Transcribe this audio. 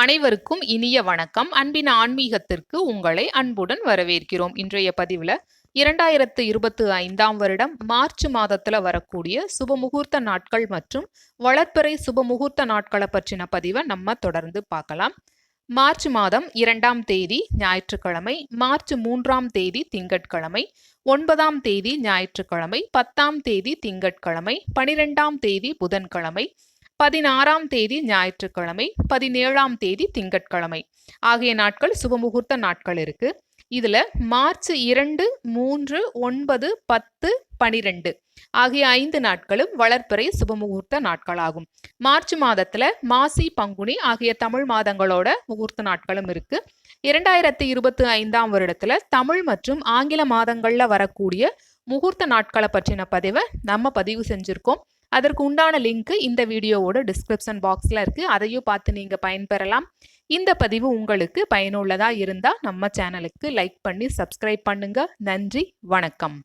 அனைவருக்கும் இனிய வணக்கம். அன்பின் ஆன்மீகத்திற்கு உங்களை அன்புடன் வரவேற்கிறோம். இன்றைய பதிவில் இரண்டாயிரத்து இருபத்தி ஐந்தாம் வருடம் மார்ச் மாதத்தில் வரக்கூடிய சுபமுகூர்த்த நாட்கள் மற்றும் வளர்ப்பறை சுபமுகூர்த்த நாட்களை பற்றின பதிவை நம்ம தொடர்ந்து பார்க்கலாம். மார்ச் மாதம் இரண்டாம் தேதி ஞாயிற்றுக்கிழமை மார்ச் மூன்றாம் தேதி திங்கட்கிழமை ஒன்பதாம் தேதி ஞாயிற்றுக்கிழமை பத்தாம் தேதி திங்கட்கிழமை பனிரெண்டாம் தேதி புதன்கிழமை பதினாறாம் தேதி ஞாயிற்றுக்கிழமை பதினேழாம் தேதி திங்கட்கிழமை. ஆகிய நாட்கள் சுபமுகூர்த்த நாட்கள் இருக்கு. இதுல மார்ச் இரண்டு மூன்று ஒன்பது பத்து பனிரெண்டு ஆகிய ஐந்து நாட்களும் வளர்ப்பறை சுபமுகூர்த்த நாட்களாகும். மார்ச் மாதத்துல மாசி பங்குனி ஆகிய தமிழ் மாதங்களோட முகூர்த்த நாட்களும் இருக்கு. இரண்டாயிரத்தி இருபத்தி ஐந்தாம் வருடத்துல தமிழ் மற்றும் ஆங்கில மாதங்கள்ல வரக்கூடிய முகூர்த்த நாட்களை பற்றின பதிவை நம்ம பதிவு செஞ்சிருக்கோம். அதற்கு உண்டான லிங்க் இந்த வீடியோவோட டிஸ்கிரிப்ஷன் பாக்ஸில் இருக்குது அதையும் பார்த்து நீங்கள் பயன்பெறலாம். இந்த பதிவு உங்களுக்கு பயனுள்ளதாக இருந்தால் நம்ம சேனலுக்கு லைக் பண்ணி சப்ஸ்கிரைப் பண்ணுங்கள் நன்றி வணக்கம்.